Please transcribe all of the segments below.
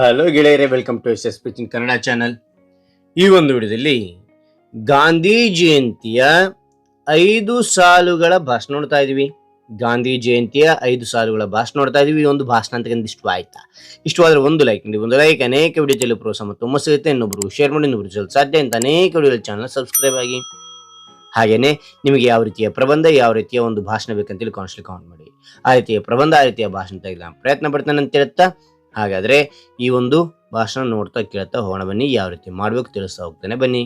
Hello ಗೆಳೆಯರೆ welcome to S S ಪಿಚಿನ್ Kannada channel ಈ ಒಂದು ವಿಡಿಯೋದಲ್ಲಿ ಗಾಂಧಿ ಜಯಂತಿಯ ಐದು ಸಾಲುಗಳ ಭಾಷಣ ನೋಡ್ತಾ ಇದ್ದೀವಿ ಗಾಂಧಿ ಜಯಂತಿಯ ಐದು ಸಾಲುಗಳ ಭಾಷಣ ನೋಡ್ತಾ ಇದೀವಿ. ಒಂದು ಭಾಷಣ ಅಂತ ಇಷ್ಟು ಆಯ್ತಾ? ಇಷ್ಟವಾದ್ರೆ ಒಂದು ಲೈಕ್ ನೀಡಿ, ಒಂದು ಲೈಕ್ ಅನೇಕ ವಿಡಿಯೋದಲ್ಲಿ ಪ್ರೋತ್ಸಾಹ ತುಂಬ ಸಿಗುತ್ತೆ. ಇನ್ನೊಬ್ರು ಶೇರ್ ಮಾಡಿ ಇನ್ನೊಬ್ರು ಜೊತೆ ಸಾಧ್ಯ ಅಂತ ಅನೇಕ ವಿಡಿಯೋ ಚಾನಲ್ ಸಬ್ಸ್ಕ್ರೈಬ್ ಆಗಿ. ಹಾಗೇನೆ ನಿಮಗೆ ಯಾವ ರೀತಿಯ ಪ್ರಬಂಧ, ಯಾವ ರೀತಿಯ ಒಂದು ಭಾಷಣ ಬೇಕಂತೇಳಿ ಕಾನ್ಸ್ಟ್ಲಿ ಕೌಂಟ್ ಮಾಡಿ. ಆ ರೀತಿಯ ಪ್ರಬಂಧ, ಆ ರೀತಿಯ ಭಾಷಣ ತೆಗೆದ ಪ್ರಯತ್ನ ಪಡ್ತಾನೆ ಅಂತ ಹೇಳ್ತಾ ಹಾಗಾದ್ರೆ ಈ ಒಂದು ಭಾಷಣ ನೋಡ್ತಾ ಕೇಳ್ತಾ ಹೋಗೋಣ ಬನ್ನಿ, ಯಾವ ರೀತಿ ಮಾಡ್ಬೇಕು ತಿಳಿಸ್ತಾ ಹೋಗ್ತಾನೆ ಬನ್ನಿ.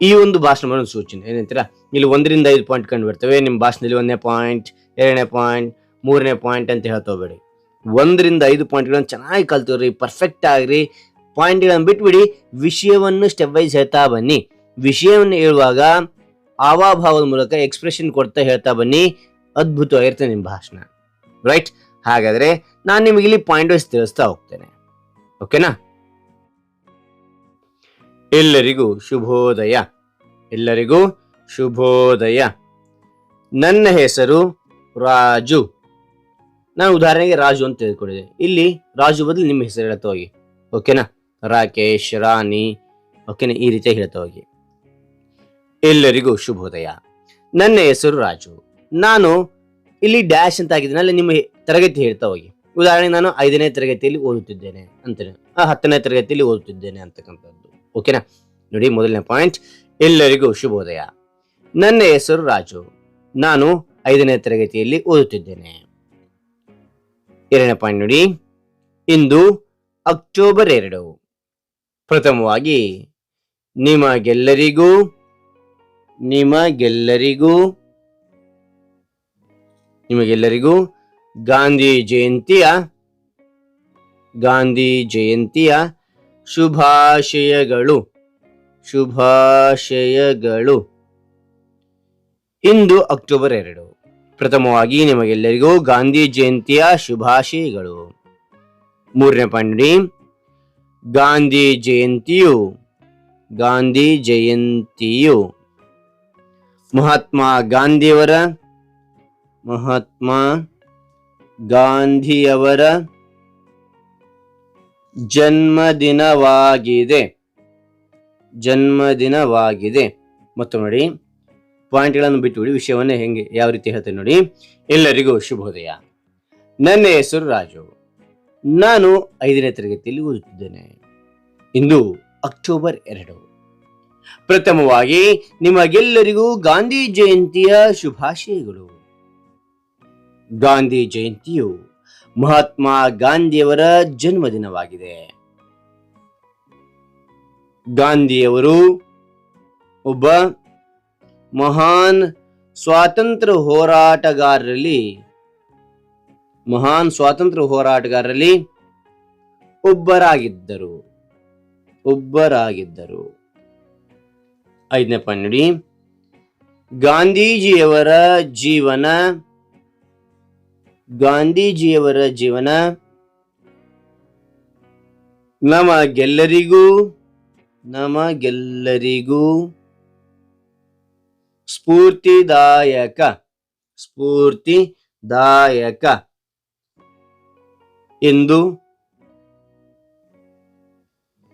ಈ ಒಂದು ಭಾಷಣ ಮಾಡೋ ಸೂಚನೆ, ಏನಂತೀರಾ? ಇಲ್ಲಿ ಒಂದರಿಂದ ಐದು ಪಾಯಿಂಟ್ ಕಂಡು ಬರ್ತವೆ ನಿಮ್ಮ ಭಾಷಣದಲ್ಲಿ ಒಂದನೇ ಪಾಯಿಂಟ್ ಎರಡನೇ ಪಾಯಿಂಟ್ ಮೂರನೇ ಪಾಯಿಂಟ್ ಅಂತ ಹೇಳ್ತಾ ಹೋಗ್ಬೇಡಿ. ಒಂದರಿಂದ ಐದು ಪಾಯಿಂಟ್ಗಳನ್ನು ಚೆನ್ನಾಗಿ ಕಲ್ತಿವ್ರಿ ಪರ್ಫೆಕ್ಟ್ ಆಗ್ರಿ. ಪಾಯಿಂಟ್ಗಳನ್ನು ಬಿಟ್ಬಿಡಿ, ವಿಷಯವನ್ನು ಸ್ಟೆಪ್ ವೈಸ್ ಹೇಳ್ತಾ ಬನ್ನಿ. ವಿಷಯವನ್ನು ಹೇಳುವಾಗ ಆವಾಭಾವದ ಮೂಲಕ ಎಕ್ಸ್ಪ್ರೆಷನ್ ಕೊಡ್ತಾ ಹೇಳ್ತಾ ಬನ್ನಿ. ಅದ್ಭುತವಾಗಿರ್ತದೆ ನಿಮ್ಮ ಭಾಷಣ ರೈಟ್ ಹಾಗಾದ್ರೆ ನಾನು ನಿಮಗೆ ಇಲ್ಲಿ ಪಾಯಿಂಟ್ ವೈಸ್ ತಿಳಿಸ್ತಾ ಹೋಗ್ತೇನೆ. ಓಕೆನಾ ಎಲ್ಲರಿಗೂ ಶುಭೋದಯ. ಎಲ್ಲರಿಗೂ ಶುಭೋದಯ. ನನ್ನ ಹೆಸರು ರಾಜು. ನಾನು ಉದಾಹರಣೆಗೆ ರಾಜು ಅಂತ ತಿಳ್ಕೊಂಡಿದ್ದೆ ಇಲ್ಲಿ ರಾಜು ಬದಲು ನಿಮ್ಮ ಹೆಸರು ಹೇಳ್ತಾ ಹೋಗಿ. ಓಕೆನಾ ರಾಕೇಶ್, ರಾಣಿ. ಓಕೆನಾ ಈ ರೀತಿ ಹೇಳ್ತಾ ಹೋಗಿ. ಎಲ್ಲರಿಗೂ ಶುಭೋದಯ. ನನ್ನ ಹೆಸರು ರಾಜು. ನಾನು ಇಲ್ಲಿ ಡ್ಯಾಶ್ ಅಂತ ಆಗಿದ್ದೀನಲ್ಲ ನಿಮ್ಮ ತರಗತಿ ಹೇಳ್ತಾ ಹೋಗಿ. ಉದಾಹರಣೆಗೆ ನಾನು ಐದನೇ ತರಗತಿಯಲ್ಲಿ ಓದುತ್ತಿದ್ದೇನೆ ಅಂತೇನೆ. ಆ ಹತ್ತನೇ ತರಗತಿಯಲ್ಲಿ ಓದುತ್ತಿದ್ದೇನೆ ಅಂತಕ್ಕಂಥದ್ದು. ಓಕೆನಾ ನೋಡಿ ಮೊದಲನೇ ಪಾಯಿಂಟ್ ಎಲ್ಲರಿಗೂ ಶುಭೋದಯ. ನನ್ನ ಹೆಸರು ರಾಜು. ನಾನು ಐದನೇ ತರಗತಿಯಲ್ಲಿ ಓದುತ್ತಿದ್ದೇನೆ. ಎರಡನೇ ಪಾಯಿಂಟ್ ನೋಡಿ. ಇಂದು ಅಕ್ಟೋಬರ್ ಎರಡು. ಪ್ರಥಮವಾಗಿ ನಿಮಗೆಲ್ಲರಿಗೂ ನಿಮಗೆಲ್ಲರಿಗೂ ನಿಮಗೆಲ್ಲರಿಗೂ ಗಾಂಧಿ ಜಯಂತಿಯ ಗಾಂಧಿ ಜಯಂತಿಯ ಶುಭಾಶಯಗಳು ಶುಭಾಶಯಗಳು. ಇಂದು ಅಕ್ಟೋಬರ್ ಎರಡು. ಪ್ರಥಮವಾಗಿ ನಿಮಗೆಲ್ಲರಿಗೂ ಗಾಂಧಿ ಜಯಂತಿಯ ಶುಭಾಶಯಗಳು. ಮೂರನೇ ಪಂಡಿ ಗಾಂಧಿ ಜಯಂತಿಯು ಗಾಂಧಿ ಜಯಂತಿಯು. ಮಹಾತ್ಮ ಗಾಂಧಿಯವರ ಮಹಾತ್ಮ ಗಾಂಧಿಯವರ ಜನ್ಮದಿನವಾಗಿದೆ. ಜನ್ಮದಿನವಾಗಿದೆ. ಮತ್ತು ನೋಡಿ, ಪಾಯಿಂಟ್ಗಳನ್ನು ಬಿಟ್ಟುಬಿಡಿ ವಿಷಯವನ್ನೇ ಹೆಂಗೆ, ಯಾವ ರೀತಿ ಹೇಳ್ತೇನೆ ನೋಡಿ. ಎಲ್ಲರಿಗೂ ಶುಭೋದಯ ನನ್ನ ಹೆಸರು ರಾಜು. ನಾನು ಐದನೇ ತರಗತಿಯಲ್ಲಿ ಓದುತ್ತಿದ್ದೇನೆ. ಇಂದು ಅಕ್ಟೋಬರ್ ಎರಡು. ಪ್ರಥಮವಾಗಿ ನಿಮಗೆಲ್ಲರಿಗೂ ಗಾಂಧಿ ಜಯಂತಿಯ ಶುಭಾಶಯಗಳು. ಗಾಂಧಿ ಜಯಂತಿಯು ಮಹಾತ್ಮ ಗಾಂಧಿಯವರ ಜನ್ಮದಿನವಾಗಿದೆ. ಗಾಂಧಿಯವರು ಒಬ್ಬ ಮಹಾನ್ ಸ್ವಾತಂತ್ರ್ಯ ಹೋರಾಟಗಾರರಲ್ಲಿ, ಮಹಾನ್ ಸ್ವಾತಂತ್ರ್ಯ ಹೋರಾಟಗಾರರಲ್ಲಿ ಒಬ್ಬರಾಗಿದ್ದರು. ಒಬ್ಬರಾಗಿದ್ದರು. ಐದನೇ ಪಾಯಿಂಟ್ ನೋಡಿ ಗಾಂಧೀಜಿಯವರ ಜೀವನ ಗಾಂಧೀಜಿಯವರ ಜೀವನ. ನಮಗೆಲ್ಲರಿಗೂ ನಮಗೆಲ್ಲರಿಗೂ ಸ್ಫೂರ್ತಿದಾಯಕ ಸ್ಫೂರ್ತಿದಾಯಕ. ಎಂದು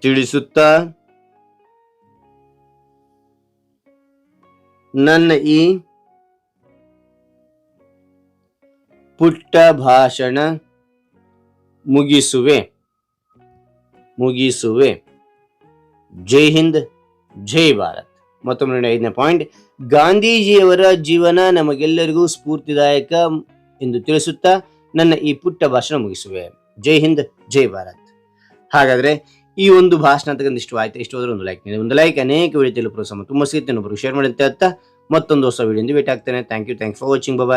ತಿಳಿಸುತ್ತಾ ನನ್ನ ಈ ಪುಟ್ಟ ಭಾಷಣ ಮುಗಿಸುವೆ. ಮುಗಿಸುವೆ. ಜೈ ಹಿಂದ್, ಜೈ ಭಾರತ್. ಮತ್ತೊಮ್ಮೆ ಐದನೇ ಪಾಯಿಂಟ್. ಗಾಂಧೀಜಿಯವರ ಜೀವನ ನಮಗೆಲ್ಲರಿಗೂ ಸ್ಫೂರ್ತಿದಾಯಕ ಎಂದು ತಿಳಿಸುತ್ತಾ ನನ್ನ ಈ ಪುಟ್ಟ ಭಾಷಣ ಮುಗಿಸುವೆ. ಜೈ ಹಿಂದ್, ಜೈ ಭಾರತ್. ಹಾಗಾದ್ರೆ ಈ ಒಂದು ಭಾಷಣ ಅಂತಕ್ಕಂಥ ಇಷ್ಟ ಆಯ್ತು? ಇಷ್ಟ ಹೋದ್ರೆ ಒಂದು ಲೈಕ್ ಒಂದು ಲೈಕ್ ಅನೇಕ ವಿಡಿಯೋ ಪ್ರೋತ್ಸಾಹ ತುಂಬ ಸಿಗುತ್ತೆ. ಒಬ್ಬರು ಶೇರ್ ಮಾಡಿ ಅಂತ ಮತ್ತೊಂದು ಹೊಸ ವಿಡಿಯೋ ಭೇಟಿ ಆಗ್ತೇನೆ. Thank you thanks for watching Baba